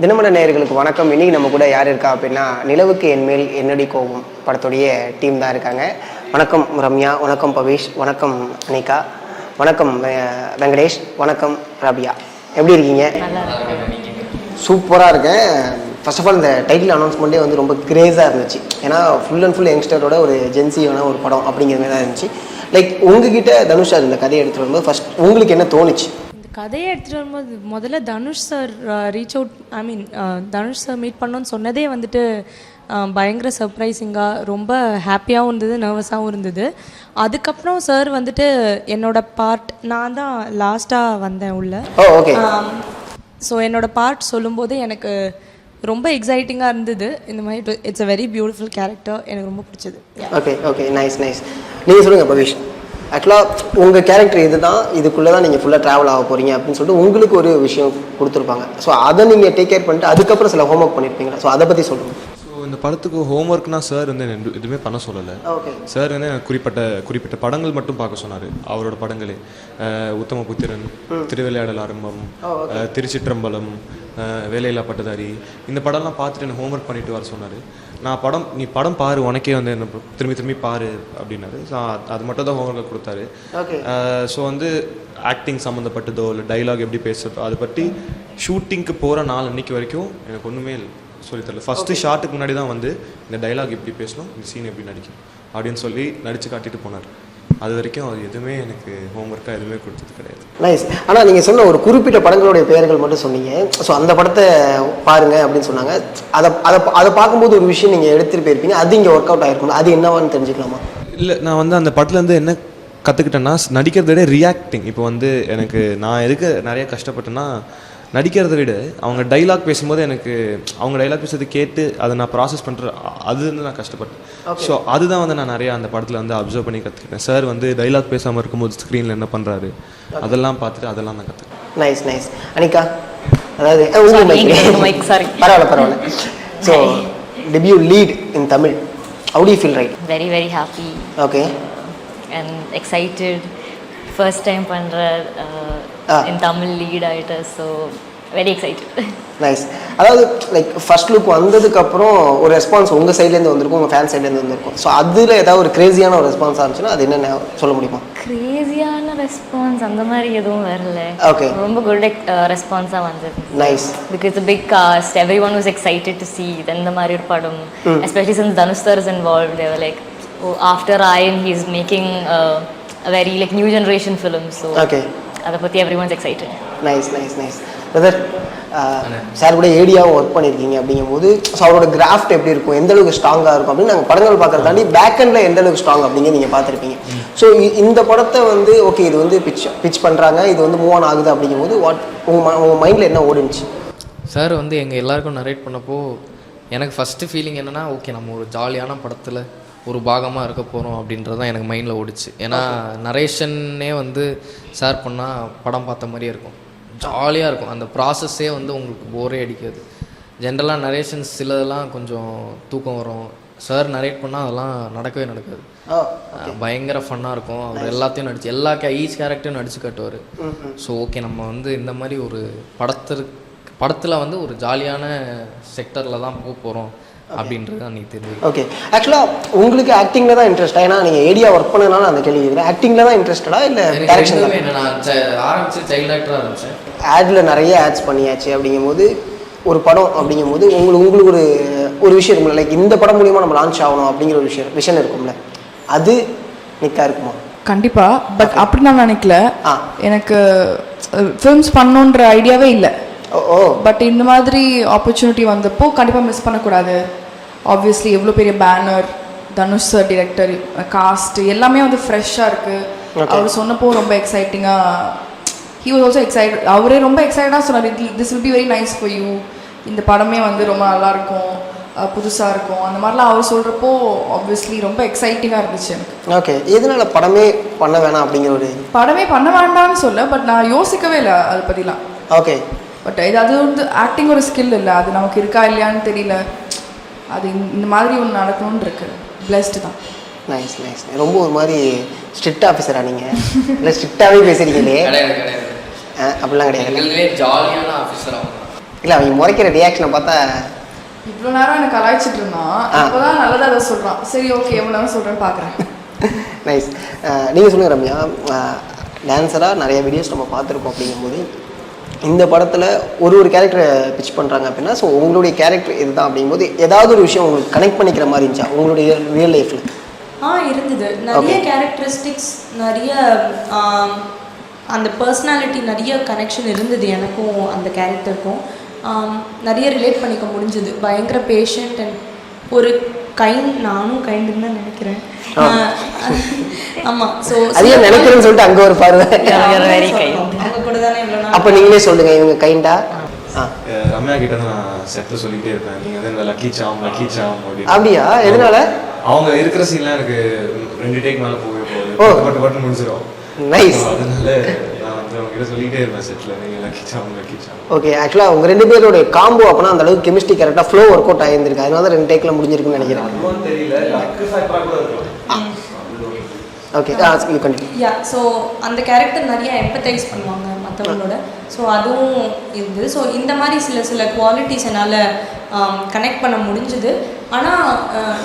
தினமல நேயர்களுக்கு வணக்கம். இன்னைக்கு நம்ம கூட யார் இருக்கா அப்படின்னா நிலவுக்கு என்மேல் என்னடி கோபம் படத்துடைய டீம் தான் இருக்காங்க. வணக்கம் ரம்யா வணக்கம் பவிஷ் வணக்கம் அனிகா வணக்கம் வெ- வெங்கடேஷ் வணக்கம் ரபியா. எப்படி இருக்கீங்க? சூப்பராக இருக்கேன். ஃபர்ஸ்ட் ஆஃப் ஆல் இந்த டைட்டில் அனௌன்ஸ்மெண்ட்டே வந்து ரொம்ப கிரேஸாக இருந்துச்சு. ஏன்னா ஃபுல் அண்ட் ஃபுல் யங்ஸ்டரோட ஒரு ஜென்சியான ஒரு படம் அப்படிங்கிற மாதிரி தான் இருந்துச்சு. லைக் உங்ககிட்ட தனுஷா இந்த கதையை எடுத்துகிட்டு வரும்போது ஃபர்ஸ்ட் உங்களுக்கு என்ன தோணுச்சு? கதையை எடுத்துகிட்டு வரும்போது முதல்ல Dhanush sir reach out I mean Dhanush sir meet பண்ணோன்னு சொன்னதே வந்துட்டு அஹ், பயங்கர சர்ப்ரைசிங்காக ரொம்ப ஹாப்பியாகவும் இருந்தது நர்வஸாகவும் இருந்தது. அதுக்கப்புறம் சார் வந்துட்டு என்னோட பார்ட் நான் தான் லாஸ்ட்டாக வந்தேன் உள்ள. ஓ ஓகே ஸோ என்னோட பார்ட் சொல்லும்போது எனக்கு ரொம்ப எக்ஸைட்டிங்காக இருந்தது. இந்த மாதிரி it's a very beautiful character எனக்கு ரொம்ப பிடிச்சது. ஓகே ஓகே நைஸ் நைஸ் நீங்கள் சொல்லுங்கள் பவிஷ். ஆக்சுவலாக உங்கள் கேரக்டர் இதுதான். இதுக்குள்ளே தான் நீங்கள் ஃபுல்லாக ட்ராவல் ஆக போகிறீங்க அப்படின்னு சொல்லிட்டு உங்களுக்கு ஒரு விஷயம் கொடுத்துருப்பாங்க. ஸோ அதை நீங்கள் டேக் கேர் பண்ணிட்டு அதுக்கப்புறம் சில ஹோம்ஒர்க் பண்ணியிருப்பீங்களா ஸோ அதை பற்றி சொல்லுங்கள் ஸோ இந்த படத்துக்கு ஹோம்ஒர்க்னா சார் வந்து எதுவுமே பண்ண சொல்லலை. ஓகே சார் வந்து குறிப்பிட்ட குறிப்பிட்ட படங்கள் மட்டும் பார்க்க சொன்னார். அவரோட படங்களே. அஹ் உத்தம புத்திரன் திருவிளையாடல் ஆரம்பம் அஹ் திருச்சிற்றம்பலம் வேலையில்லா பட்டதாரி இந்த படம்லாம் பார்த்துட்டு எனக்கு ஹோம்ஒர்க் பண்ணிட்டு வர சொன்னார். நான் படம் நீ படம் பாரு உனக்கே வந்து என்ன திரும்பி திரும்பி பாரு அப்படின்னாரு. ஸோ அது மட்டும் தான் ஹோம்ஒர்க் கொடுத்தாரு. ஸோ வந்து ஆக்டிங் சம்மந்தப்பட்டதோ இல்லை டைலாக் எப்படி பேசுறதோ அதை பற்றி ஷூட்டிங்க்கு போகிற நாள் அன்னைக்கு வரைக்கும் எனக்கு ஒன்றுமே சொல்லித் தரல. ஃபஸ்ட்டு ஷாட்டுக்கு முன்னாடி தான் வந்து இந்த டைலாக் எப்படி பேசணும் இந்த சீன் எப்படி நடிக்கணும் அப்படின்னு சொல்லி நடித்து காட்டிட்டு போனார். அது வரைக்கும் அவர் எதுவுமே எனக்கு ஹோம்ஒர்க்காக எதுவுமே கொடுத்தது கிடையாது. நைஸ் ஆனால் நீங்கள் சொன்ன ஒரு குறிப்பிட்ட படங்களுடைய பெயர்கள் மட்டும் சொன்னீங்க. ஸோ அந்த படத்தை பாருங்க அப்படின்னு சொன்னாங்க. அதை அதை அதை பார்க்கும்போது ஒரு விஷயம் நீங்கள் எடுத்துகிட்டு போயிருப்பீங்க அது இங்கே ஒர்க் அவுட் ஆயிருக்கும்? அது என்னவான்னு தெரிஞ்சுக்கலாமா? இல்லை நான் வந்து அந்த படத்துலேருந்து என்ன கற்றுக்கிட்டேன்னா நடிக்கிறத விட ரியாக்டிங் இப்போ வந்து எனக்கு நான் எதுக்கு நிறைய கஷ்டப்பட்டேன்னா நடிக்கிறத விட அவங்க டைலாக் பேசும்போது எனக்கு அவங்க டைலாக் பேசுறது கேட்டு அதை நான் ப்ராசஸ் பண்ணுற அது வந்து நான் கஷ்டப்பட்டேன். ஸோ அதுதான் வந்து நான் நிறையா அந்த படத்தில் வந்து அப்சர்வ் பண்ணி கற்றுக்கிட்டேன் சார் வந்து டைலாக் பேசாமல் இருக்கும்போது ஸ்க்ரீனில் என்ன பண்ணுறாரு அதெல்லாம் பார்த்துட்டு அதெல்லாம் நான் கற்றுக்கிட்டேன் நைஸ் நைஸ் அனிகா அதாவது sorry. பரவாயில்ல பரவாயில்ல. So debut lead in Tamil do you feel right? Very very happy. Okay and excited. பண்ற uh, Ah. in Tamil lead ஆயிட்டு so very excited. நைஸ் அதாவது லைக் ஃபர்ஸ்ட் லுக் வந்ததுக்கப்புறம் ஒரு ரெஸ்பான்ஸ் உங்கள் சைட்லேருந்து வந்திருக்கும் உங்கள் ஃபேன் சைட்லேருந்து வந்திருக்கும். ஸோ அதில் ஏதாவது ஒரு கிரேசியான ஒரு ரெஸ்பான்ஸாக இருந்துச்சுன்னா அது என்னென்ன சொல்ல முடியுமா? கிரேசியான ரெஸ்பான்ஸ் அந்த மாதிரி எதுவும் வரல. Okay. ரொம்ப குட் ரெஸ்பான்ஸாக வந்தது. Nice because big cast everyone was excited to see இந்த மாதிரி ஒரு படம். Especially since Dhanush sir is involve there like after Ayan he is making very like new generation film so okay அதை பற்றி everyone's excited nice nice nice brother sir கூட ஏடியாவும் work பண்ணியிருக்கீங்க அப்படிங்கும்போது ஸோ அவரோட கிராஃப்ட் எப்படி இருக்கும் எந்த அளவுக்கு ஸ்ட்ராங்காக இருக்கும் அப்படின்னு நாங்கள் படங்கள் பார்க்கறதாண்டி பேக் எண்டில் எந்த அளவுக்கு ஸ்ட்ராங் அப்படிங்க நீங்கள் பார்த்துருப்பீங்க. ஸோ இந்த படத்தை வந்து ஓகே இது வந்து பிச் பிச் பண்ணுறாங்க இது வந்து மூவ் ஆன் ஆகுது அப்படிங்கும்போது வாட் உங்கள் உங்கள் மைண்டில் என்ன ஓடுனுச்சு சார் வந்து எங்கள் எல்லாருக்கும் நரேட் பண்ணப்போ எனக்கு ஃபஸ்ட்டு ஃபீலிங் என்னென்னா ஓகே நம்ம ஒரு ஜாலியான படத்தில் ஒரு பாகமாக இருக்க போகிறோம் அப்படின்றது தான் எனக்கு மைண்டில் ஓடிச்சு. ஏன்னா நரேஷன்னே வந்து சார் பண்ணால் படம் பார்த்த மாதிரியே இருக்கும். ஜாலியாக இருக்கும். அந்த ப்ராசஸ்ஸே வந்து உங்களுக்கு போரே அடிக்காது. ஜென்ரலாக நரேஷன்ஸ் சிலதெல்லாம் கொஞ்சம் தூக்கம் வரும். சார் நரேட் பண்ணால் அதெல்லாம் நடக்கவே நடக்காது. ஓ பயங்கர ஃபன்னாக இருக்கும். அவர் எல்லாத்தையும் நடிச்சு எல்லா கே ஈச் கேரக்டரும் நடிச்சு காட்டுவார். ஸோ ஓகே நம்ம வந்து இந்த மாதிரி ஒரு படத்திற்கு படத்தில் வந்து ஒரு ஜாலியான செக்டரில் தான் போக போகிறோம் அப்படின்றது அன்றைக்கி தெரியும் ஓகே ஆக்சுவலாக உங்களுக்கு ஆக்டிங்கில் தான் இன்ட்ரெஸ்டா ஏன்னா நீங்கள் ஏடியா ஒர்க் பண்ணனால அந்த கேள்வி கேட்குறேன் ஆக்டிங்கில் தான் இன்ட்ரெஸ்டடா இல்லை டேரக்ஷன். நான் ஆரம்பிச்சு சைல்ட் ஆக்டராக இருந்துச்சேன் ஆடில் நிறைய ஆட்ஸ் பண்ணியாச்சு அப்படிங்கும்போது ஒரு படம் அப்படிங்கும்போது உங்களுக்கு உங்களுக்கு ஒரு ஒரு விஷயம் இருக்கும்ல? லைக் இந்த படம் மூலியமாக நம்ம லான்ச் ஆகணும் அப்படிங்கிற ஒரு விஷயம் விஷன் இருக்கும்ல? அது நிக்கா இருக்குமா? கண்டிப்பா. பட் அப்படி நான் நினைக்கல. ஆ. எனக்கு ஃபிலிம்ஸ் பண்ணணுன்ற ஐடியாவே இல்லை. பட் இந்த மாதிரி ஆப்பர்ச்சுனிட்டி வந்தப்போ கண்டிப்பாக மிஸ் பண்ணக்கூடாது. ஆப்வியஸ்லி எவ்வளோ பெரிய banner Dhanush sir director cast எல்லாமே வந்து ஃப்ரெஷ்ஷாக இருக்குது அவர் சொன்னப்போ ரொம்ப எக்ஸைட்டிங்காக ஹி வாஸ் ஆல்சோ எக்ஸைட் அவரே ரொம்ப எக்ஸைட்டாக சொன்னார். This will be very nice for you இந்த படமே வந்து ரொம்ப நல்லா இருக்கும். புதுசாக இருக்கும். அந்த மாதிரிலாம் அவர் சொல்கிறப்போ ஆப்வியஸ்லி ரொம்ப எக்ஸைட்டிங்காக இருந்துச்சு எனக்கு. ஓகே எதனால படமே பண்ண வேணாம் அப்படிங்கிற ஒரு படமே பண்ண வேண்டாம்னு சொல்ல பட் நான் யோசிக்கவே இல்லை அதை பற்றிலாம் ஓகே பட் இது அது வந்து ஆக்டிங் ஒரு ஸ்கில் இல்லை. அது நமக்கு இருக்கா இல்லையான்னு தெரியல. அது இந்த- மாதிரி ஒன்று நடக்கணும்னு இருக்கு. பிளஸ்டு தான். நைஸ் நைஸ் ரொம்ப ஒரு மாதிரி ஸ்ட்ரிக்ட் ஆஃபீஸரா நீங்கள் இல்லை ஸ்ட்ரிக்டாகவே ஆ, அப்படிலாம் கிடையாது. ஜாலியான ஆஃபீஸர் இல்லை அவங்க முறைக்கிற ரியாக்ஷனை பார்த்தா இவ்வளோ நேரம் எனக்கு கலாய்ச்சிட்டு இருந்தான். ஆ. இப்போதான் நல்லதா அதை சொல்றான். சரி ஓகே எவ்வளோ நேரம் சொல்றேன்னு பார்க்குறேன். நைஸ் நீங்கள் சொல்லுங்கள் ரம்யா. டான்ஸராக நிறைய வீடியோஸ் நம்ம பார்த்துருக்கோம் அப்படிங்கும்போது இந்த படத்தில் ஒரு ஒரு கேரக்டரை பிச் பண்ணுறாங்க அப்படின்னா ஸோ உங்களுடைய கேரக்டர் இதுதான் அப்படிங்கும்போது ஏதாவது ஒரு விஷயம் உங்களுக்கு கனெக்ட் பண்ணிக்கிற மாதிரி இருந்துச்சா? உங்களுடைய ரியல் லைஃப்பில் ஆ இருந்தது. நிறைய கேரக்டரிஸ்டிக்ஸ் நிறைய அந்த பர்சனாலிட்டி நிறைய கனெக்ஷன் இருந்தது எனக்கும் அந்த கேரக்டருக்கும் நிறைய ரிலேட் பண்ணிக்க முடிஞ்சது. பயங்கர பேஷண்ட் அண்ட் ஒரு கைண்ட் நானும் கைண்டுன்னு தான் நினைக்கிறேன். ஆமாம் ஸோ அதையே நினைக்கிறேன்னு சொல்லிட்டு அங்கே ஒரு பார்வை kind. அவங்க கூட தானே இவ்வளோ நாள் அப்போ நீங்களே சொல்லுங்கள் இவங்க கைண்டா? ரம்யா கிட்ட நான் செட்டில் சொல்லிட்டே இருப்பேன். நீங்கள் வந்து இந்த லக்கி சாம் லக்கி சாம் அப்படியா? எதனால? அவங்க இருக்கிற சீன்லாம் எனக்கு ரெண்டு டேக் மேலே போகவே. போகுது. பட்டு பட்டு முடிஞ்சிடும் நைஸ் அதனால ஓகே ஆக்சுவலாக உங்கள் ரெண்டு பேரோட காம்போ அப்போனா அந்த அளவுக்கு கெமிஸ்ட்ரி கரெக்டாக ஃப்ளோ ஒர்க் அவுட் ஆகியிருந்திருக்கு அதனால தான் ரெண்டு டேக்கில் முடிஞ்சிருக்குன்னு நினைக்கிறேன் அதுவும் தெரியல லக்கு ஃபேக்டராக கூட இருக்கலாம் ஓகே யூ ஸோ அந்த கேரக்டர் நிறைய எம்பத்தைஸ் பண்ணுவாங்க மற்றவங்களோட ஸோ அதுவும் இருந்தது. ஸோ இந்த மாதிரி சில சில குவாலிட்டிஸ் என்னால் கனெக்ட் பண்ண முடிஞ்சுது. ஆனால்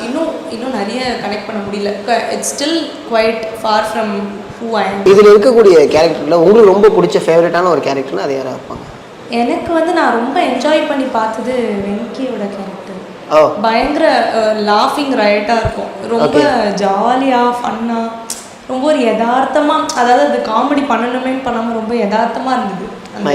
இன்னும் இன்னும் நிறைய கனெக்ட் பண்ண முடியல. It's still quite far from who I இதில் இருக்கக்கூடிய கேரக்டரில் உங்களுக்கு ரொம்ப பிடிச்ச ஃபேவரட்டான ஒரு கேரக்டர்னா அது யாராக இருப்பாங்க? எனக்கு வந்து நான் ரொம்ப என்ஜாய் பண்ணி பார்த்தது வெங்கியோட கேரக்டர் பயங்கர லாஃபிங் ரைட்டாக இருக்கும். ரொம்ப ஜாலியாக ஃபன்னாக ரொம்ப ஒரு யதார்த்தமாக அதாவது அது காமெடி பண்ணணுமே பண்ணாமல் ரொம்ப யதார்த்தமாக இருந்தது. அந்த.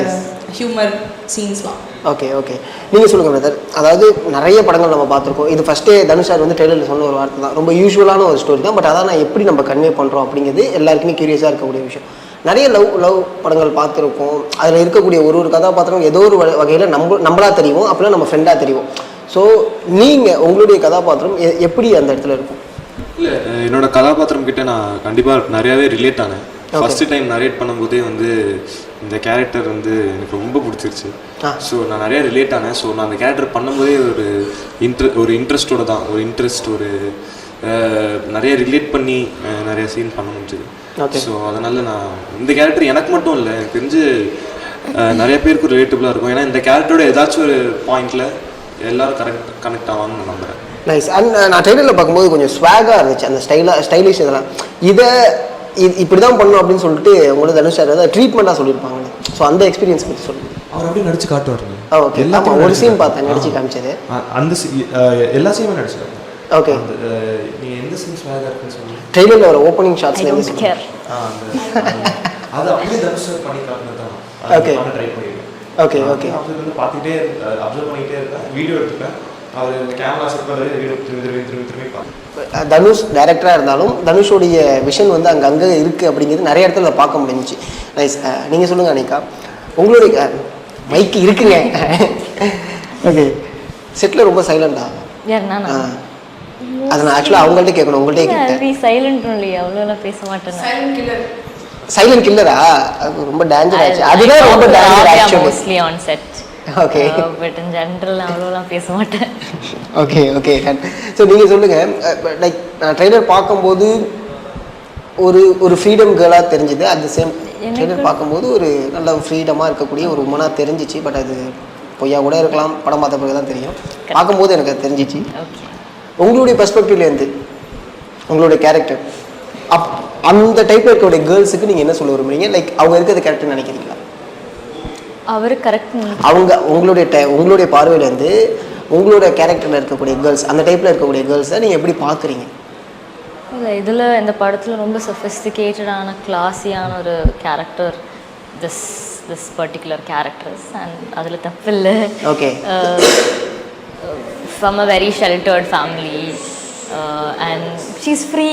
ஹியூமர் சீன்ஸ்லாம் ஓகே ஓகே நீங்கள் சொல்லுங்கள் பிரதர் அதாவது நிறைய படங்கள் நம்ம பார்த்துருக்கோம். இது ஃபஸ்ட்டே தனுஷ் சார் வந்து ட்ரெயிலரில் சொன்ன ஒரு வார்த்தை தான். ரொம்ப யூஸ்வலான ஒரு ஸ்டோரி தான். பட் அதான் நான் எப்படி நம்ம கன்வே பண்ணுறோம் அப்படிங்கிறது எல்லாருக்குமே கியூரியஸாக இருக்கக்கூடிய விஷயம். நிறைய லவ் லவ் படங்கள் பார்த்துருக்கோம். அதில் இருக்கக்கூடிய ஒரு ஒரு கதாபாத்திரம் ஏதோ ஒரு வகையில் நம்ம நம்மளா தெரியும் அப்படின்னா நம்ம ஃப்ரெண்டாக தெரியும் ஸோ நீங்கள் உங்களுடைய கதாபாத்திரம் எப்படி அந்த இடத்துல இருக்கும்? இல்லை என்னோட கதாபாத்திரம் கிட்ட நான் கண்டிப்பாக நிறையாவே ரிலேட் ஆனேன். ஃபர்ஸ்ட் டைம் நரேட் பண்ணும்போதே வந்து இந்த கேரக்டர் வந்து எனக்கு ரொம்ப பிடிச்சிருச்சு. ஸோ நான் நிறைய ரிலேட் ஆனேன். ஸோ நான் அந்த கேரக்டர் பண்ணும்போதே ஒரு இன்ட்ர ஒரு இன்ட்ரெஸ்டோட தான். ஒரு இன்ட்ரெஸ்ட் ஒரு நிறைய ரிலேட் பண்ணி நிறைய சீன் பண்ண முடிஞ்சது. ஸோ அதனால நான் இந்த கேரக்டர் எனக்கு மட்டும் இல்லை எனக்கு தெரிஞ்சு நிறைய பேருக்கு ரிலேட்டபுளாக இருக்கும். ஏன்னா இந்த கேரக்டரோட ஏதாச்சும் ஒரு பாயிண்ட்ல எல்லாரும் கரெக்ட் கனெக்ட் ஆவாங்கன்னு நம்புறேன். நைஸ் அண்ட் நான் ட்ரெயிலரில் பார்க்கும்போது கொஞ்சம் ஸ்வாகாக இருந்துச்சு. அந்த ஸ்டைலாக ஸ்டைலிஷ் இதெல்லாம். இதை இது இப்படி தான் பண்ணணும் அப்படின்னு சொல்லிட்டு உங்களுக்கு தனுஷ் சார் ஏதாவது ட்ரீட்மெண்ட்டாக சொல்லியிருப்பாங்க ஸோ அந்த எக்ஸ்பீரியன்ஸ் பற்றி சொல்லுங்கள் அவர் அப்படியே நடிச்சு காட்டுவாருங்க. ஆ ஓகே ஆமாம் ஒரு சீன் பார்த்தேன் நடிச்சு காமிச்சது. அந்த எல்லா சீனுமே நடிச்சிருக்காங்க ஓகே நீங்க எந்த சீன் ஸ்வாகா இருக்குன்னு சொல்லுங்க ட்ரெயிலரில் ஒரு ஓப்பனிங். அது அப்படியே தனுஷ் பண்ணி காட்டினது தான். ட்ரை பண்ணிருக்கேன். ஓகே ஓகே வந்து அப்சர்வ் இருப்பேன் வீடியோ எடுத்துப்பேன். அவர் கேமரா செட் பண்ணுறது வீடியோ திரும்பி திரும்பி திரும்பி திரும்பி பார்ப்பேன் தனுஷ் டைரக்டராக இருந்தாலும் தனுஷோடைய விஷன் வந்து அங்கே அங்கே இருக்குது அப்படிங்கிறது நிறைய இடத்துல பார்க்க முடிஞ்சுச்சு. நைஸ் நீங்கள் சொல்லுங்கள் அனிகா. உங்களுடைய மைக்கு இருக்குங்க. ஓகே செட்டில் ரொம்ப சைலண்டா அதை நான் ஆக்சுவலாக அவங்கள்ட்ட கேட்கணும் உங்கள்கிட்ட கேட்டேன். சைலண்ட் ஒன்லி அவ்வளோலாம் பேச மாட்டேன் சைலண்ட் கில்லரா அது ரொம்ப டேஞ்சர் ஆச்சு. அதுதான் ரொம்ப danger actually mostly on set Okay. But in general அவ்வளோலாம் பேச மாட்டேன். ஓகே ஓகே ஸோ நீங்கள் சொல்லுங்கள் லைக் நான் ட்ரெய்லர் பார்க்கும்போது ஒரு ஒரு ஃப்ரீடம் கேர்ளாக தெரிஞ்சுது. அட் த சேம் ட்ரெய்லர் பார்க்கும்போது ஒரு நல்ல ஃப்ரீடமாக இருக்கக்கூடிய ஒரு உமனாக தெரிஞ்சிச்சு. பட் அது பொய்யா கூட இருக்கலாம். படம் பார்த்த பிறகு தான் தெரியும் பார்க்கும்போது எனக்கு அது தெரிஞ்சிச்சு. உங்களுடைய பெர்ஸ்பெக்டிவ்லேருந்து உங்களுடைய கேரக்டர் அப் அந்த டைப்பில் இருக்கக்கூடிய கேர்ள்ஸுக்கு நீங்கள் என்ன சொல்ல விரும்புறீங்க? லைக் அவங்க இருக்கிறது கரெக்ட்னு நினைக்கிறீங்களா? அவர் கரெக்ட் அவங்க உங்களுடைய உங்களுடைய பார்வையிலேருந்து உங்களோட கேரக்டரில் இருக்கக்கூடிய கேர்ள்ஸ் அந்த டைப்பில் இருக்கக்கூடிய கேர்ள்ஸை நீங்கள் எப்படி பார்க்குறீங்க இல்லை இதில் இந்த படத்தில் ரொம்ப சொஃபிஸ்டிகேட்டடான கிளாஸியான ஒரு character this this particular characters and அதில் தப்பு இல்லை okay from a very sheltered family and she's free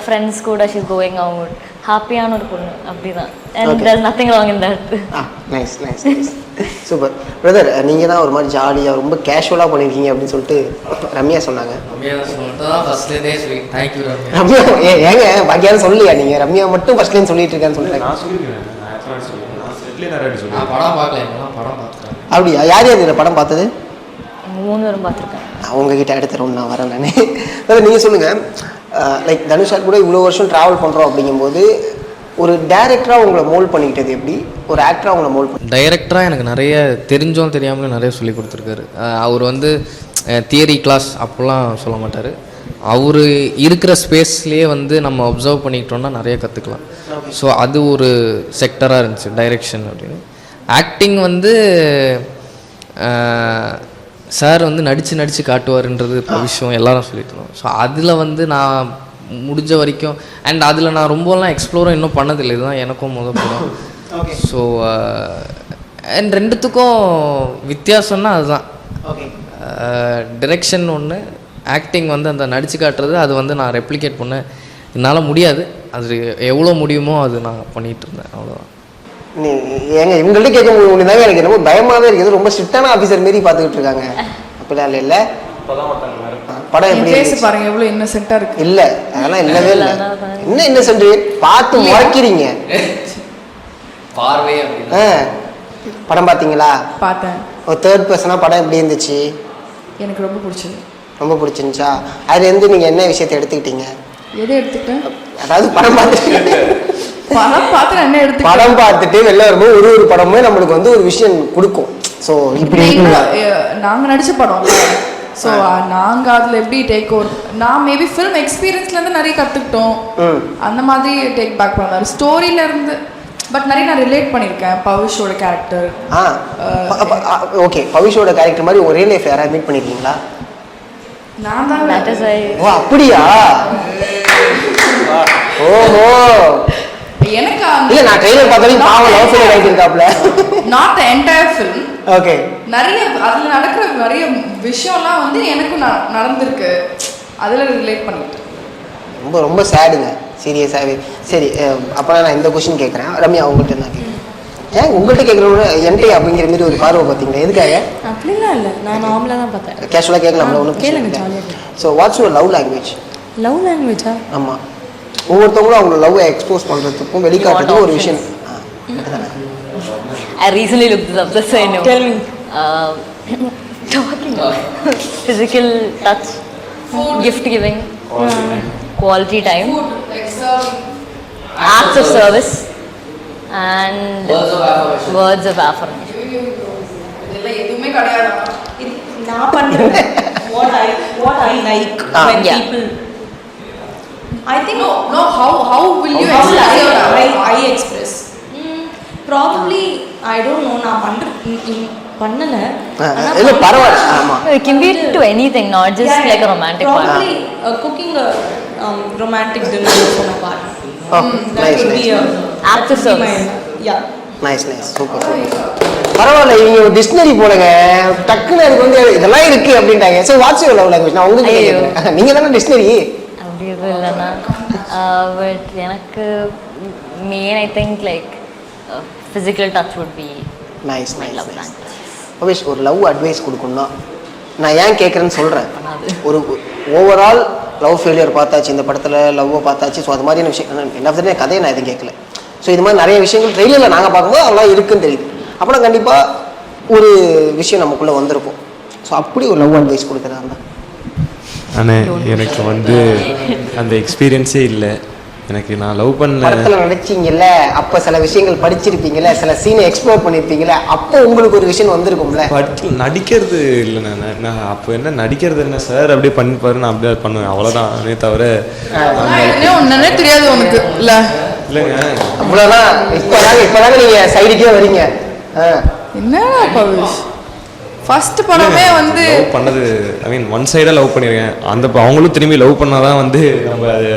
friends கூட ஷீஸ் கோயிங் அவுட் ஹாப்பியான ஒரு பொண்ணு. அப்படிதான். And. There nothing wrong in that ah nice nice nice super brother நீங்கள் தான் ஒரு மாதிரி ஜாலியாக ரொம்ப கேஷுவலாக பண்ணியிருக்கீங்க அப்படின்னு சொல்லிட்டு ரம்யா சொன்னாங்க. ரம்யா ஏ ஏங்க பாக்கி யாரும் சொல்லலையா நீங்கள் ரம்யா மட்டும் ஃபஸ்ட்லேருந்து சொல்லிட்டு இருக்கேன்னு பார்த்துட்டேன் அப்படியா? யார் யார் இதில் படம் பார்த்தது? மூணு பேரும் பார்த்துருக்கேன். நான் உங்ககிட்ட அடுத்த ரவுண்ட் நான் வரேன் நான். நீங்கள் சொல்லுங்கள் லைக் தனுஷ் கூட இவ்வளோ வருஷம் ட்ராவல் பண்ணுறோம் அப்படிங்கும்போது ஒரு டேரக்டராக உங்களை மோல்ட் பண்ணிக்கிட்டது எப்படி? ஒரு ஆக்டராக உங்களை மோல்ட் பண்ணி டைரக்டராக எனக்கு நிறைய தெரிஞ்சும் தெரியாமலும் நிறைய சொல்லி கொடுத்துருக்காரு. அவர் வந்து தியரி கிளாஸ் அப்போல்லாம் சொல்ல மாட்டார். அவர் இருக்கிற ஸ்பேஸ்லேயே வந்து நம்ம அப்சர்வ் பண்ணிக்கிட்டோம்னா நிறைய கற்றுக்கலாம் ஸோ அது ஒரு செக்டராக இருந்துச்சு டைரெக்ஷன் அப்படின்னு. ஆக்டிங் வந்து சார் வந்து நடித்து நடித்து காட்டுவாருன்றது விஷயம் எல்லாரும் சொல்லிட்டு இருந்தோம் ஸோ அதில் வந்து நான் முடிஞ்ச வரைக்கும் அண்ட் அதில் நான் ரொம்பலாம் எக்ஸ்ப்ளோரும் இன்னும் பண்ணதில்லை. இதுதான் எனக்கும் முத படம். ஸோ அண்ட் ரெண்டுத்துக்கும் வித்தியாசம்னா அதுதான். டிரெக்ஷன் ஒன்று ஆக்டிங் வந்து அந்த நடித்து காட்டுறது அது வந்து நான் ரெப்ளிகேட் பண்ண என்னால் முடியாது. அது எவ்வளோ முடியுமோ அது நான் பண்ணிகிட்டு இருந்தேன். அவ்வளோதான் நீ ஏங்க இவங்கள்ட்ட கேட்க முடியும் எனக்கு ரொம்ப பயமாவே இருக்குது. ரொம்ப ஸ்ட்ரிக்டான ஆஃபீஸர் மாரி பார்த்துக்கிட்டு இருக்காங்க. அப்படிலாம் இல்லை. படம் என் எப்படி இருந்துச்சு? பாருங்க இருக்கு. இல்ல அதெல்லாம் இல்லவே இல்லை. என்ன என்ன சென்று பார்த்து முறைக்கிறீங்க. பார்வை ஆ படம் பார்த்தீங்களா? பார்த்தேன். ஒரு தேர்ட் பர்சனாக படம் எப்படி இருந்துச்சு? எனக்கு ரொம்ப பிடிச்சது. ரொம்ப பிடிச்சிருந்துச்சா? அதுலேருந்து நீங்கள் என்ன விஷயத்தை எடுத்துக்கிட்டீங்க? எதை எடுத்துக்கிட்டேன்? அதாவது படம் பார்த்துட்டு படம் பார்த்து நான் என்ன எடுத்துக்கிட்டேன் படம் பார்த்துட்டு வெளில வரும்போது ஒரு ஒரு படமும் நம்மளுக்கு வந்து ஒரு விஷயம் கொடுக்கும். ஸோ இப்படி நாங்கள் நடிச்ச படம். ஸோ நாங்கள் அதில் எப்படி டேக் ஓவர் நான் மேபி ஃபிலிம் எக்ஸ்பீரியன்ஸ்லேருந்து நிறைய கற்றுக்கிட்டோம் அந்த மாதிரி டேக் பேக் பண்ணாரு ஸ்டோரியில இருந்து பட் நிறைய நான் ரிலேட் பண்ணியிருக்கேன். பவிஷோட கேரக்டர் ஆ. ஓகே பவிஷோட கேரக்டர் மாதிரி ஒரே லைஃப் யாராவது மீட் பண்ணிருக்கீங்களா? நான் தான் ஓ அப்படியா? ஓஹோ. எனக்கு இல்ல நான் ட்ரெய்லர் பார்த்தாலும் பாவம் லவ் ஃபெயிலியர் ஆகிட்டு இருக்காப்ல not the entire film okay நிறைய அதில் நடக்கிற நிறைய விஷயம்லாம் வந்து எனக்கும் நடந்திருக்கு. அதில் ரிலேட் பண்ணிட்டு ரொம்ப ரொம்ப சேடுங்க சீரியஸாகவே சரி அப்போ நான் இந்த கொஷின் கேட்குறேன் ரம்யா உங்கள்கிட்ட நான் கேட்குறேன் ஏன் உங்கள்கிட்ட கேட்குறவங்க என்கிட்ட அப்படிங்கிற மாதிரி ஒரு பார்வை பார்த்தீங்களா? எதுக்காக? அப்படிலாம் இல்லை. நான் நார்மலாக தான் பார்த்தேன். கேஷுவலாக கேட்கலாம்ல ஒன்றும் கேளுங்க. So what's your love language love லாங்குவேஜா ஆமாம் ஒவ்வொருத்தவங்களும் அவங்க லவ்வை எக்ஸ்போஸ் பண்ணுறதுக்கும் வெளிக்காட்டுறதுக்கும் ஒரு விஷயம். I recently looked this up, that's why I know. Tell me. Uh, talking. Physical touch, gift giving, quality time, acts of service, and words of affirmation. நான் பண்ணுறேன் what I what I like Ah. when Yeah. people I think no no how how will you express I, I express mm, probably I don't know நான் பண்ற ம், ம், பண்ணல இல்லை பரவாயில்ல ஆமாம் It can be to anything, not just Yeah, like a yeah. romantic probably one. uh, cooking a um, romantic dinner for my partner Oh, that nice, would be nice. a Act that of would be service. my- yeah nice nice super பரவாயில்ல இவங்க ஒரு dictionary போடுங்க டக்குன்னு எனக்கு வந்து இதெல்லாம் இருக்கு அப்படின்ட்டாங்க so what's your love language நான் உங்களுக்கு நீங்கள் தானே டிக்ஷனரி அப்படி எதுவும் இல்லைன்னா பட் எனக்கு main I think like physical touch would be nice love Abish ஒரு லவ் அட்வைஸ் கொடுக்கணும்னா நான் ஏன் கேட்குறேன்னு சொல்கிறேன் ஒரு ஓவரால் லவ் ஃபெயிலியர் பார்த்தாச்சு இந்த படத்தில் லவ்வை பார்த்தாச்சு ஸோ அது மாதிரியான விஷயம் என்ன ஆஃப் கதையை நான் எதுவும் கேட்கல ஸோ இது மாதிரி நிறைய விஷயங்கள் ட்ரெயிலரில் நாங்கள் பார்க்கும்போது அதெல்லாம் இருக்குன்னு தெரியுது. அப்போனா கண்டிப்பாக ஒரு விஷயம் நமக்குள்ளே வந்திருக்கும். ஸோ அப்படி ஒரு லவ் அட்வைஸ் இருந்தால் ஆனால் எனக்கு வந்து அந்த எக்ஸ்பீரியன்ஸே இல்லை. எனக்கு நான் லவ் பண்ண படத்தில் நடிச்சீங்கல்ல அப்போ சில விஷயங்கள் படிச்சிருப்பீங்கல்ல சில சீனை எக்ஸ்ப்ளோர் பண்ணியிருப்பீங்கல்ல அப்போ உங்களுக்கு ஒரு விஷயம் வந்திருக்கும்ல? படத்தில் நடிக்கிறது இல்லை நான் நான் அப்போ என்ன நடிக்கிறது என்ன? சார் அப்படியே பண்ணிப்பாரு நான் அப்படியே பண்ணுவேன். அவ்வளோதானே தவிர ஒன்னே தெரியாது உனக்கு. இல்ல. இல்லைங்க. அவ்வளோதான் இப்போதாங்க இப்போதாங்க நீங்கள் சைடுக்கே வரீங்க. பவிஷ்? ஃபர்ஸ்ட் படமே வந்து லவ் பண்ணது ஐ மீன் ஒன் சைடாக லவ் பண்ணியிருக்கேன் அந்த ப- அவங்களும் திரும்பி லவ் பண்ணாதான் வந்து நம்ம அது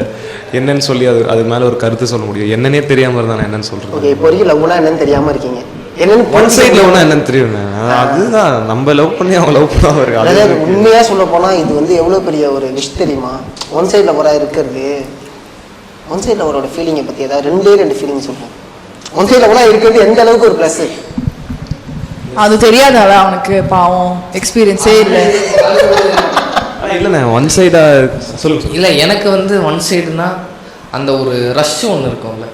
என்னன்னு சொல்லி அது அது மேலே ஒரு கருத்து சொல்ல முடியும். என்னன்னே தெரியாமல் இருந்தா நான் என்னன்னு சொல்கிறது ஓகே இப்போ வரைக்கும் லவ்னா என்னன்னு தெரியாம இருக்கீங்க. என்னன்னு ஒன் சைட் லவ்னா என்னன்னு தெரியும் அதுதான். நம்ம லவ் பண்ணி அவங்க லவ் பண்ணாம இருக்கு அது அதாவது உண்மையா சொல்ல போனா இது வந்து எவ்வளவு பெரிய ஒரு விஷ் தெரியுமா? ஒன் சைடு லவரா இருக்கிறது. ஒன் சைடு லவரோட ஃபீலிங்கை பத்தி ஏதாவது ரெண்டே ரெண்டு ஃபீலிங் சொல்லுவோம் ஒன் சைடு லவரா இருக்கிறது எந்த அளவுக்கு ஒரு ப்ளஸ் அது தெரியாதால அவனுக்கு பாவம் எக்ஸ்பீரியன்ஸே இல்லை. இல்லைண்ணே ஒன் சைடாக சொல்லுங்க இல்லை எனக்கு வந்து ஒன் சைடுனா அந்த ஒரு ரஷ் ஒன்று இருக்கும்ல.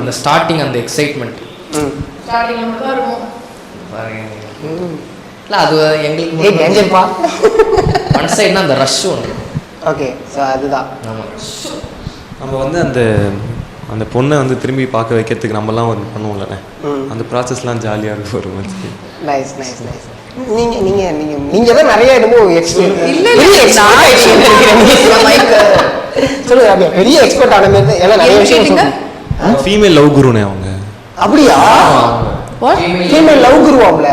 அந்த ஸ்டார்டிங் அந்த எக்ஸைட்மெண்ட் ம். ஸ்டார்டிங்ல மட்டும் தான் இருக்கும். இல்லை அது எங்களுக்கு ஒன் சைடுனா அந்த ரஷ் ஒன்று ஓகே ஸோ அதுதான். ஆமாம் நம்ம வந்து அந்த அந்த பொண்ணை வந்து திரும்பி பார்க்க வைக்கிறதுக்கு நம்மலாம் வந்து பண்ணுவோம்ல அந்த ப்ராசஸ்லாம் ஜாலியாக இருக்கும் ஒரு மாதிரி. நைஸ் நைஸ் நைஸ் நீங்க நீங்க நீங்க நீங்க தான் நிறைய என்னமோ எக்ஸ்பீரியன்ஸ் இல்ல, இல்ல, பெரிய expert நான் ஆயிட்டீங்க. சொல்லுங்க பெரிய எக்ஸ்பர்ட் ஆன மாதிரி. எல்லாம் நிறைய விஷயம். ஃபீமேல் லவ் குருனே அவங்க. அப்படியா? Female love குருவாம்ல.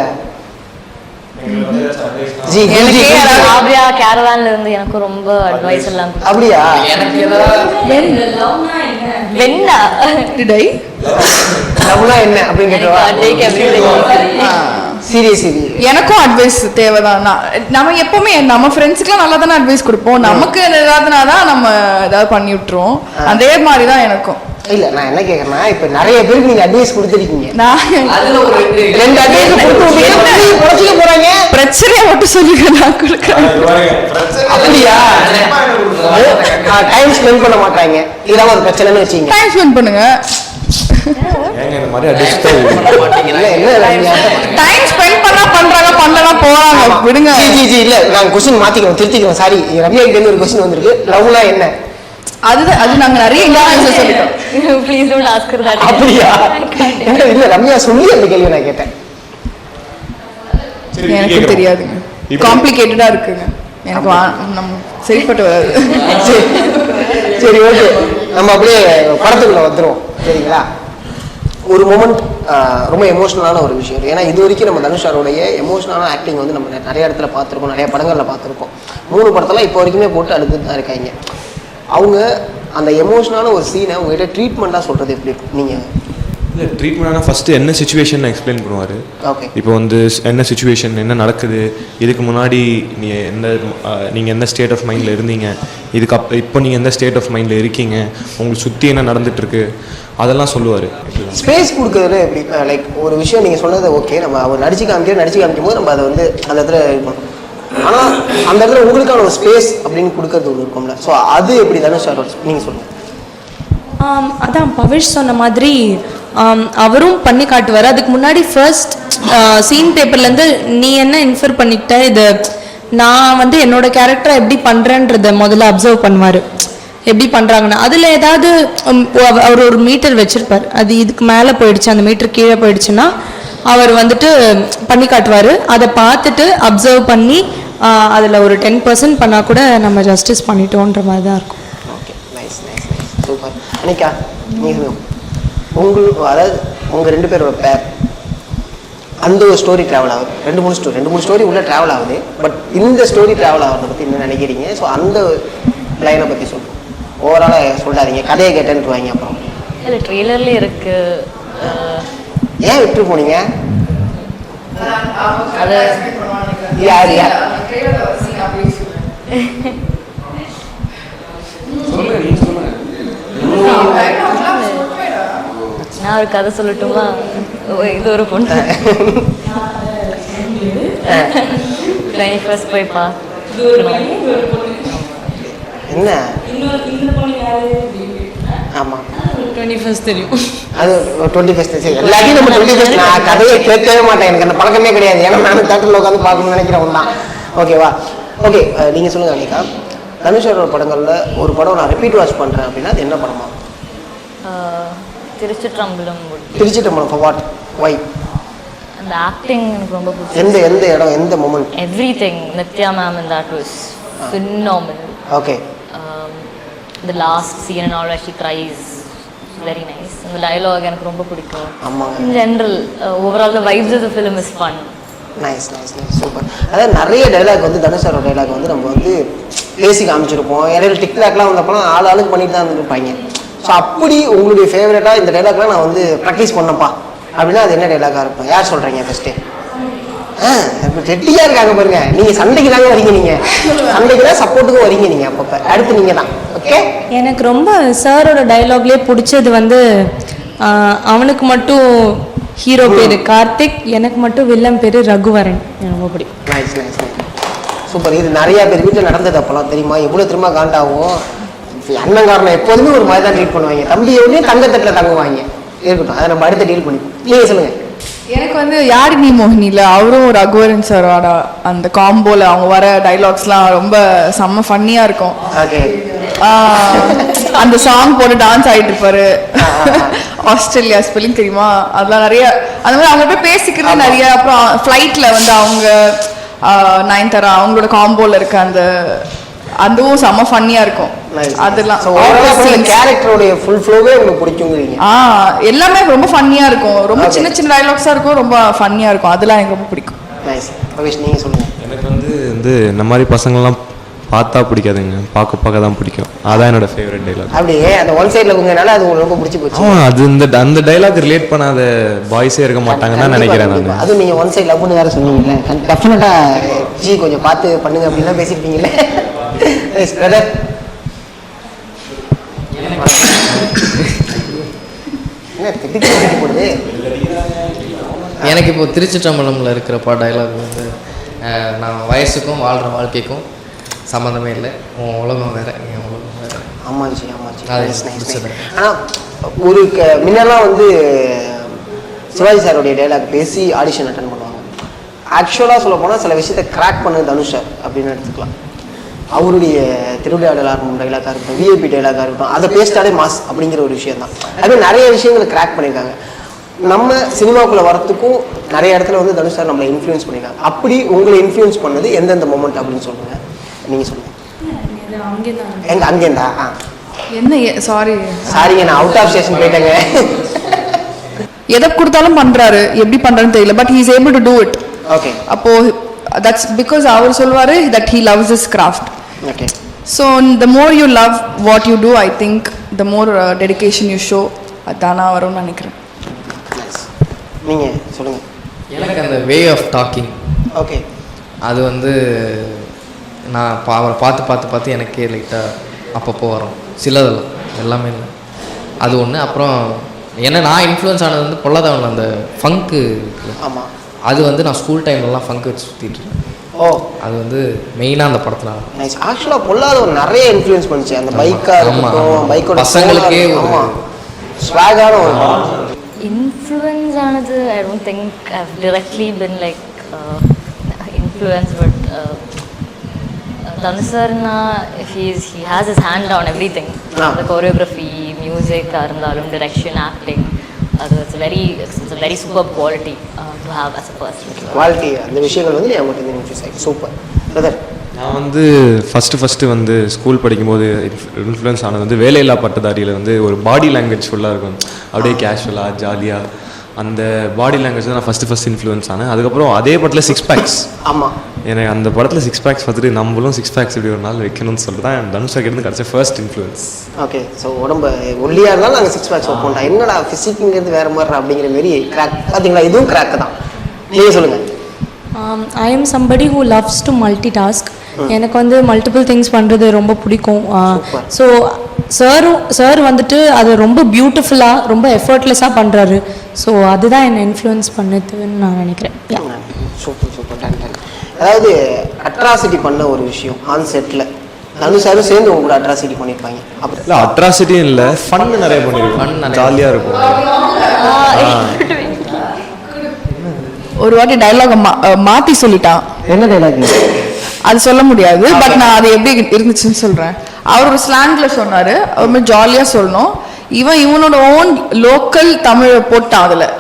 ஆப்ரியா கேரவான்ல இருந்து எனக்கு ரொம்ப அட்வைஸ் எல்லாம். அப்படியா? எனக்கு வெண்ணா I? லவ்னா என்ன அப்படின்னு கேட்டவா? டேக் எவ்ரிதிங் சீரியஸ் சீரி எனக்கும் அட்வைஸ் தேவைதான். நம்ம எப்பவுமே நம்ம ஃப்ரெண்ட்ஸுக்குலாம் நல்லா தானே அட்வைஸ் கொடுப்போம் நமக்கு ஏதாவதுனா தான் நம்ம ஏதாவது பண்ணி விட்டுருவோம். அதே மாதிரி தான் எனக்கும். இல்ல நான் என்ன கேக்குறேன்னா இப்ப நிறைய பேருக்கு நீங்க அட்வைஸ் கொடுத்துருக்கீங்க. நான் அதுல ஒரு ரெண்டு அட்வைஸ் கொடுத்து பொழைச்சிக்க போறாங்க. பிரச்சனையை மட்டும் சொல்லுங்க நான் கொடுக்குறேன். அப்படியா? டைம் ஸ்பெண்ட் பண்ண மாட்டாங்க. இதெல்லாம் ஒரு பிரச்சனைன்னு வச்சீங்க டைம் ஸ்பெண்ட் பண்ணுங்க. ஏங்க இந்த மாதிரி அடிச்சு இல்ல என்ன ரம்யா? டைம் ஸ்பெண்ட் பண்ணா பண்றாங்க பண்ணலாம் போறாங்க. விடுங்க. ஜி ஜி இல்ல நான் கொஸ்டின் மாத்திக்கிறோம் திருத்திக்கிறோம் சாரி ரம்யா கிட்ட ஒரு கொஸ்டின் வந்திருக்கு. லவ்னா என்ன? அது அது நாங்க நிறைய ஆன்சர் சொல்லிட்டோம். Please don't ask her that அப்படியா? இல்ல ரம்யா சொல்லி அந்த கேள்வி நான் கேட்டேன். எனக்கு தெரியாதுங்க. காம்ப்ளிகேட்டடா இருக்குங்க. எனக்கு வா- நம்ம சரிப்பட்டு வராது. சரி. ஓகே. நம்ம அப்படியே படத்துக்குள்ள வந்துருவோம். சரிங்களா? ஒரு மூமெண்ட் ரொம்ப எமோஷனலான ஒரு விஷயம். ஏன்னா இது வரைக்கும் நம்ம தனுஷாரோடைய எமோஷனலான ஆக்டிங் வந்து நம்ம நிறைய இடத்துல பார்த்துருக்கோம் நிறைய படங்களில் பார்த்துருக்கோம். மூணு படத்தெல்லாம் இப்போ வரைக்குமே போட்டு அழுதுட்டு தான் இருக்காங்க. அவங்க அந்த எமோஷனலான ஒரு சீனை உங்ககிட்ட ட்ரீட்மெண்ட்டாக சொல்கிறது எப்படி நீங்கள் இல்லை ட்ரீட்மெண்ட்னா ஃபஸ்ட்டு என்ன சுச்சுவேஷன் எக்ஸ்பிளைன் பண்ணுவார்? ஓகே இப்போ வந்து என்ன சுச்சுவேஷன் என்ன நடக்குது? இதுக்கு முன்னாடி நீ எந்த நீங்கள் எந்த ஸ்டேட் ஆஃப் மைண்டில் இருந்தீங்க? இதுக்கு அப் இப்போ நீங்கள் எந்த ஸ்டேட் ஆஃப் மைண்டில் இருக்கீங்க? உங்களுக்கு சுற்றி என்ன நடந்துட்டு இருக்கு அதெல்லாம் சொல்லுவார். ஸ்பேஸ் கொடுக்கறதுல எப்படி லைக் ஒரு விஷயம் நீங்கள் சொன்னது ஓகே நம்ம அவர் நடிச்சு காமிக்க நடிச்சு காமிக்கும் போது நம்ம அதை வந்து அந்த இடத்துல ஆனால் அந்த இடத்துல உங்களுக்கான ஒரு ஸ்பேஸ் அப்படின்னு கொடுக்கறது ஒரு இருக்கும்ல. ஸோ அது எப்படி தானே சார் நீங்கள் சொல்லுங்கள் அதான் பவிஷ் சொன்ன மாதிரி அவரும் பண்ணி காட்டுவார். அதுக்கு முன்னாடி ஃபர்ஸ்ட் சீன் பேப்பர்லேருந்து நீ என்ன இன்ஃபர் பண்ணிக்கிட்ட இது நான் வந்து என்னோட கேரக்டரை எப்படி பண்ணுறேன்றத முதல்ல அப்சர்வ் பண்ணுவார். எப்படி பண்ணுறாங்கன்னு அதில் ஏதாவது அவர் ஒரு மீட்டர் வச்சுருப்பார். அது இதுக்கு மேலே போயிடுச்சு அந்த மீட்டர் கீழே போயிடுச்சுன்னா அவர் வந்துட்டு பண்ணி காட்டுவார். அதை பார்த்துட்டு அப்சர்வ் பண்ணி அதில் ஒரு டென் பர்சன்ட் பண்ணால் கூட நம்ம ஜஸ்டிஸ் பண்ணிட்டோன்ற மாதிரி தான் இருக்கும். Okay nice nice nice super Anika நீங்கள் உங்கள் அதாவது உங்கள் ரெண்டு பேரோட பேர். அந்த ஒரு ஸ்டோரி ட்ராவல் ஆகுது. ரெண்டு மூணு ஸ்டோரி ரெண்டு மூணு ஸ்டோரி உள்ளே ட்ராவல் ஆகுது. பட் இந்த ஸ்டோரி ட்ராவல் ஆகிறத பற்றி என்ன நினைக்கிறீங்க? ஸோ அந்த லைனை பற்றி சொல்லுங்கள் ஓவராலாக சொல்லாதீங்க. கதையை கேட்டேன்ட்டுருவாங்க அப்புறம். இல்ல ட்ரெய்லர்ல இருக்கு. அஹ், ஏன் விட்டு போனீங்க? அது யார் யார்? நான் ஒரு கதை சொல்லட்டுமா? ஓ, இது ஒரு பொண்ணு. டுவெண்ட்டி ஃபர்ஸ்ட் போய் பா. என்ன? ஆமாம் டுவெண்ட்டி ஃபர்ஸ்ட் தெரியும். அது டுவெண்ட்டி ஃபஸ்ட் சரி எல்லாத்தையும் நம்ம டுவெண்ட்டி நான் கதையை கேட்கவே மாட்டேன். எனக்கு அந்த பழக்கமே கிடையாது. ஏன்னா நானும் தேட்டரில் உட்காந்து பார்க்கணும்னு நினைக்கிறவன் தான் ஓகேவா ஓகே நீங்கள் சொல்லுங்கள் அனிகா தனுஷரோட படங்களில் ஒரு படம் நான் ரிப்பீட் வாட்ச் பண்ணுறேன் அப்படின்னா அது என்ன படமா? திருச்சிற்றம்பலம் திருச்சிட்டு படம் ஃபார் வாட் ஒய் அந்த ஆக்டிங் எனக்கு ரொம்ப பிடிச்சது எந்த எந்த இடம் எந்த moment everything Nithya ma'am and that was phenomenal. Okay the last scene and all where she cries. Very nice. அந்த dialogue எனக்கு ரொம்ப பிடிக்கும். ஆமாங்க. In general uh, overall the vibes of the film is fun. Nice nice nice super அதாவது நிறைய dialogue வந்து தனுஷரோட dialogue வந்து நம்ம வந்து பேசி காமிச்சிருப்போம். இடையில டிக்டாக்லாம் வந்தப்பலாம் ஆள் ஆளுக்கு பண்ணிட்டு தான் இருந்திருப்பாங்க ஸோ அப்படி உங்களுடைய ஃபேவரட்டாக இந்த டைலாக்லாம் நான் வந்து ப்ராக்டிஸ் பண்ணப்பா. அப்படின்னா அது என்ன டைலாக்காக இருக்கும்? யார் சொல்கிறீங்க ஃபஸ்ட்டு ரெட்டியாக இருக்காங்க பாருங்க. நீங்கள் சண்டைக்கு தாங்க வரீங்க நீங்கள் சண்டைக்கு தான் சப்போர்ட்டுக்கும் வரீங்க நீங்கள் அப்பப்போ. அடுத்து நீங்கள் தான். ஓகே எனக்கு ரொம்ப சாரோட டயலாக்லேயே பிடிச்சது வந்து அவனுக்கு மட்டும் ஹீரோ பேர் கார்த்திக் எனக்கு மட்டும் வில்லன் பேர் ரகுவரன். ரொம்ப பிடிக்கும் நைஸ் நைஸ் சூப்பர் இது நிறைய பேர் வீட்டில் நடந்தது அப்போலாம் தெரியுமா? எவ்வளோ திரும்ப காண்டாகும் அண்ணங்காரனை எப்போதுமே ஒரு மாதிரி தான் ட்ரீட் பண்ணுவாங்க. தம்பி எவ்வளோ தங்கத்தட்டில் தங்குவாங்க. இருக்கட்டும். அதை நம்ம அடுத்த டீல் பண்ணிப்போம் நீங்கள் சொல்லுங்கள் எனக்கு வந்து யாரு நீ மோகினியில்? அவரும் ரகுவரன் சாரோட அந்த காம்போல அவங்க வர டைலாக்ஸ்லாம் ரொம்ப செம்ம ஃபன்னியாக இருக்கும். அந்த சாங் போட்டு டான்ஸ் ஆயிட்டு இருப்பாரு. ஆஸ்திரேலியா ஸ்பெல்லிங் தெரியுமா? அதெல்லாம் நிறைய அந்த மாதிரி அவங்க போய் பேசிக்கிறது நிறைய. அப்புறம் ஃப்ளைட்ல வந்து அவங்க நயன்தாரா அவங்களோட காம்போல இருக்க அந்த அதுவும் செம்ம ஃபன்னியா இருக்கும். அதெல்லாம் கேரக்டரோடைய ஃபுல் ஃப்ளோவே உங்களுக்கு பிடிக்குங்கிறீங்க. ஆ எல்லாமே ரொம்ப ஃபன்னியா இருக்கும். ரொம்ப சின்ன சின்ன டைலாக்ஸா இருக்கும். ரொம்ப ஃபன்னியா இருக்கும். அதெல்லாம் எனக்கு ரொம்ப பிடிக்கும். நைஸ் ரமேஷ் நீங்க சொல்லுங்க. எனக்கு வந்து வந்து இந்த மாதிரி பசங்கள்லாம் பார்த்தா பிடிக்காதுங்க. பார்க்க பார்க்க தான் பிடிக்கும். அதான் என்னோட ஃபேவரட் டைலாக் அப்படியே அந்த ஒன் சைடில் உங்கனால அது உங்களுக்கு ரொம்ப பிடிச்சி போச்சு. ஆமாம் அது இந்த அந்த டைலாக் ரிலேட் பண்ணாத பாய்ஸே இருக்க மாட்டாங்கன்னு தான் நினைக்கிறேன். நான். அதுவும் நீங்க ஒன் சைடு லவ்னு வேற சொன்னீங்கல்ல. டெஃபினட்டா ஜி கொஞ்சம் பார்த்து பண்ணுங்க அப்படின்லாம் பேசியிருப்பீங்கல்ல Nice, brother. என்ன திட்டி போடுது எனக்கு இப்போ திருச்சிற்றம்பலம்ல இருக்கிறப்பா டைலாக் வந்து நான் வயசுக்கும் வாழ்கிற வாழ்க்கைக்கும் சம்மந்தமே இல்லை. உன் உலகம் வேற என் உலகம் வேற. ஆமாஞ்சி ஆமாஞ்சி அது Nice, nice, பிடிச்சது. nice. ஆனா ஒரு க- முன்னெல்லாம் வந்து சிவாஜி சாருடைய டைலாக் பேசி ஆடிஷன் அட்டன் பண்ணுவாங்க. ஆக்சுவலாக சொல்ல போனால் சில விஷயத்தை கிராக் பண்ண தனுஷ் அப்படின்னு எடுத்துக்கலாம். அவருடைய திருவிளையாடலாக இருக்கட்டும் டைலாக்காக இருக்கட்டும் விஐபி டைலாக்காக இருக்கட்டும் அதை பேசிட்டாலே மாஸ் அப்படிங்கிற ஒரு விஷயம் தான். அது நிறைய விஷயங்களை கிராக் பண்ணியிருக்காங்க. நம்ம சினிமாக்குள்ளே வரத்துக்கும் நிறைய இடத்துல வந்து தனுஷ் சார் நம்மளை இன்ஃப்ளூயன்ஸ் பண்ணியிருக்காங்க. அப்படி உங்களை இன்ஃப்ளூயன்ஸ் பண்ணது எந்தெந்த மொமெண்ட் அப்படின்னு சொல்லுங்க. நீங்கள் சொல்லுங்கள் எங்க அங்கேருந்தா ஆ. என்ன சாரி சாரிங்க நான் அவுட் ஆஃப் ஸ்டேஷன் போயிட்டேங்க. எதை கொடுத்தாலும் பண்றாரு. எப்படி பண்றாருன்னு தெரியல but he's able to do it okay அப்போ தட்ஸ் பிகாஸ் அவர் சொல்வாரு that he loves is craft okay so the more you love what you do I think the more dedication you show அதானா வரும்னு நினைக்கிறேன். நீங்கள் சொல்லுங்கள் எனக்கு அந்த வே ஆஃப் டாக்கிங் ஓகே அது வந்து நான் பா அவரை பார்த்து பார்த்து பார்த்து எனக்கே லைட்டாக அப்பப்போ வரும். சிலதெல்லாம். எல்லாமே இல்லை. அது ஒன்று அப்புறம் ஏன்னா நான் இன்ஃப்ளூயன்ஸ் ஆனது வந்து பொல்லாதவனில் அந்த ஃபங்க்கு ஆமாம் அது வந்து நான் ஸ்கூல் டைம்லலாம் ஃபங்க் வச்சு சுற்றிட்டு இருக்கேன் ஓ அது வந்து மெயினாக அந்த படத்தில் நைஸ் ஆக்சுவலாக பொல்லாத ஒரு நிறைய இன்ஃப்ளூயன்ஸ் பண்ணுச்சு அந்த பைக்காக இருக்கட்டும். பைக்கோட பசங்களுக்கே ஒரு- ஆமாம் ஸ்வாகான ஒரு படம் Influence ஆனது I don't think I've directly been like uh, influenced, but uh, Dhanusarna, he's he has his hand on everything. Ah. The choreography, music, இருந்தாலும் direction, acting. அது it's a very superb quality uh, to have as a person. Quality அந்த விஷயங்கள் வந்து நீ அவங்ககிட்ட inflows ஆகி super brother நான் வந்து ஃபஸ்ட்டு ஃபஸ்ட்டு வந்து ஸ்கூல் படிக்கும்போது இன்ஃப்ளூயன்ஸ் ஆனது வந்து வேலையில்லா பட்டதாரியில் வந்து ஒரு பாடி லாங்குவேஜ் ஃபுல்லாக இருக்கும். அப்படியே கேஷுவலாக ஜாலியாக அந்த பாடி லாங்குவேஜ் தான் நான் ஃபஸ்ட்டு ஃபஸ்ட் இன்ஃப்ளூயன்ஸ் ஆனேன். அதுக்கப்புறம் அதே படத்தில் சிக்ஸ் பேக்ஸ் ஆமாம் எனக்கு அந்த படத்தில் சிக்ஸ் பேக்ஸ் பார்த்துட்டு நம்மளும் சிக்ஸ் பேக்ஸ் இப்படி ஒரு நாள் வைக்கணும்னு சொல்லிட்டு தான் தனுஷா கிட்ட கிடச்ச ஃபர்ஸ்ட் இன்ஃப்ளூயன்ஸ் ஓகே ஸோ உடம்பு ஒல்லியாக இருந்தாலும் நாங்கள் சிக்ஸ் பேக்ஸ் பண்ணுறோம் என்னடா ஃபிசிக்குங்கிறது வேறு மாதிரி அப்படிங்கிற மாரி கிராக் பார்த்தீங்களா இதுவும் கிராக் தான். நீங்கள் சொல்லுங்கள் I am somebody who loves to multi task எனக்கு வந்து மல்டிபிள் திங்ஸ் பண்ணுறது ரொம்ப பிடிக்கும். ஸோ சாரும் சார் வந்துட்டு அது ரொம்ப பியூட்டிஃபுல்லாக ரொம்ப எஃபர்ட்லெஸ்ஸாக பண்ணுறாரு ஸோ அதுதான் என்னை இன்ஃப்ளூயன்ஸ் பண்ணுதுன்னு நான் நினைக்கிறேன். சூப்பர் சூப்பர் டன் டன் அதாவது அட்ராசிட்டி பண்ண ஒரு விஷயம் ஆன் செட்டில் தனுஷாரும் சேர்ந்து உங்க கூட அட்ராசிட்டி பண்ணியிருப்பாங்க அப்படி இல்லை அட்ராசிட்டியும் இல்லை ஃபன் நிறைய நிறைய. ஜாலியாக இருக்கும். ஒரு வாட்டி டைலாக மாற்றி சொல்லிட்டான். என்ன டைலாக் அது சொல்ல முடியாது பட் நான் அது எப்படி இருந்துச்சுன்னு சொல்றேன். அவர் ஒரு ஸ்லாங்ல சொன்னாரு. அவர் மாதிரி ஜாலியா சொல்லணும். இவன் இவனோட ஓன் லோக்கல் தமிழை போட்டான் அதுல.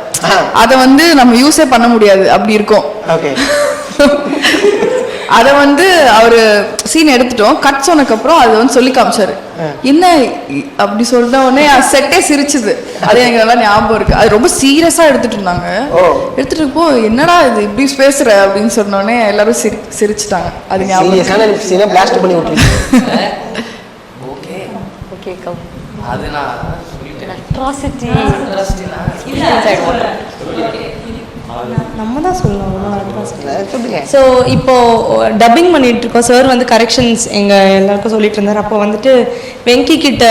அதை வந்து நம்ம யூஸே பண்ண முடியாது. அப்படி இருக்கும். ஓகே அதை வந்து அவரு சீன் எடுத்துட்டோம். கட் சொன்னதுக்கு அப்புறம் அது வந்து சொல்லி காமிச்சாரு. என்ன அப்படி சொன்ன உடனே செட்டே சிரிச்சுது. அது எனக்கு நல்லா ஞாபகம் இருக்கு. அது ரொம்ப சீரியஸா எடுத்துட்டு இருந்தாங்க. எடுத்துட்டு இருப்போ என்னடா இது இப்படி பேசுற? அப்படின்னு சொன்ன உடனே எல்லாரும் சிரி சிரிச்சுட்டாங்க. அது ஞாபகம் இருக்கு. சீரியஸான சீனை பிளாஸ்ட் பண்ணி விட்டுருக்கீங்க Okay, come. அது நான். நம்ம தான் சொல்லணும். ஸோ இப்போ டப்பிங் பண்ணிட்டு இருக்கோம். சார் வந்து கரெக்ஷன்ஸ் எங்க எல்லாருக்கும் சொல்லிட்டு இருந்தார். அப்போ வந்துட்டு வெங்கி கிட்ட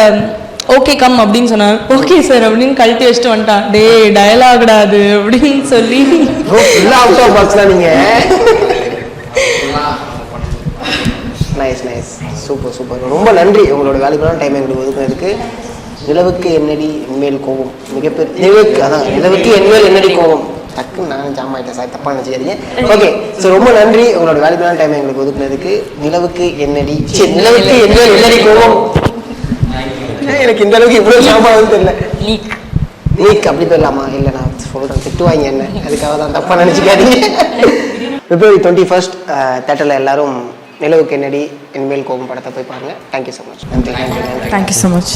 ஓகே கம் அப்படின்னு சொன்னார். ஓகே சார் அப்படின்னு கழட்டி வச்சுட்டு வந்துட்டான். டே டயலாக்டா அது அப்படின்னு சொல்லி. நைஸ் நைஸ் சூப்பர் சூப்பர் ரொம்ப நன்றி. உங்களோட வேல்யூபிளான டைம் எங்களுக்கு ஒதுக்குனதுக்கு. நிலவுக்கு என்னடி என்மேல் கோவம் மிகப்பெரிய நிலவுக்கு அதான் நிலவுக்கு என்மேல் என்னடி கோவம் டக்குன்னு நான் ஜாம் ஆகிட்டேன் சார் தப்பாக நினச்சிக்காதீங்க ஓகே ஸோ ரொம்ப நன்றி. உங்களோட வேல்யூபிளான டைம் எங்களுக்கு ஒதுக்குனதுக்கு. நிலவுக்கு என்னடி? சரி நிலவுக்கு என்மேல் என்னடி? கோவம் எனக்கு இந்த அளவுக்கு இவ்வளவு ஞாபகம் தெரியல. லீக் லீக் அப்படி சொல்லலாமா இல்லை நான் சொல்றேன் திட்டுவாங்க என்ன? அதுக்காக தான் தப்பா நினைச்சுக்காதீங்க பிப்ரவரி டுவெண்ட்டி ஃபர்ஸ்ட் தேட்டரில் எல்லாரும் நிலவுக்கு என்னடி? இனிமேல் கோபம் படத்தை போய் பாருங்க. தேங்க்யூ ஸோ மச் நன்றி நன்றி நன்றி தேங்க்யூ ஸோ மச்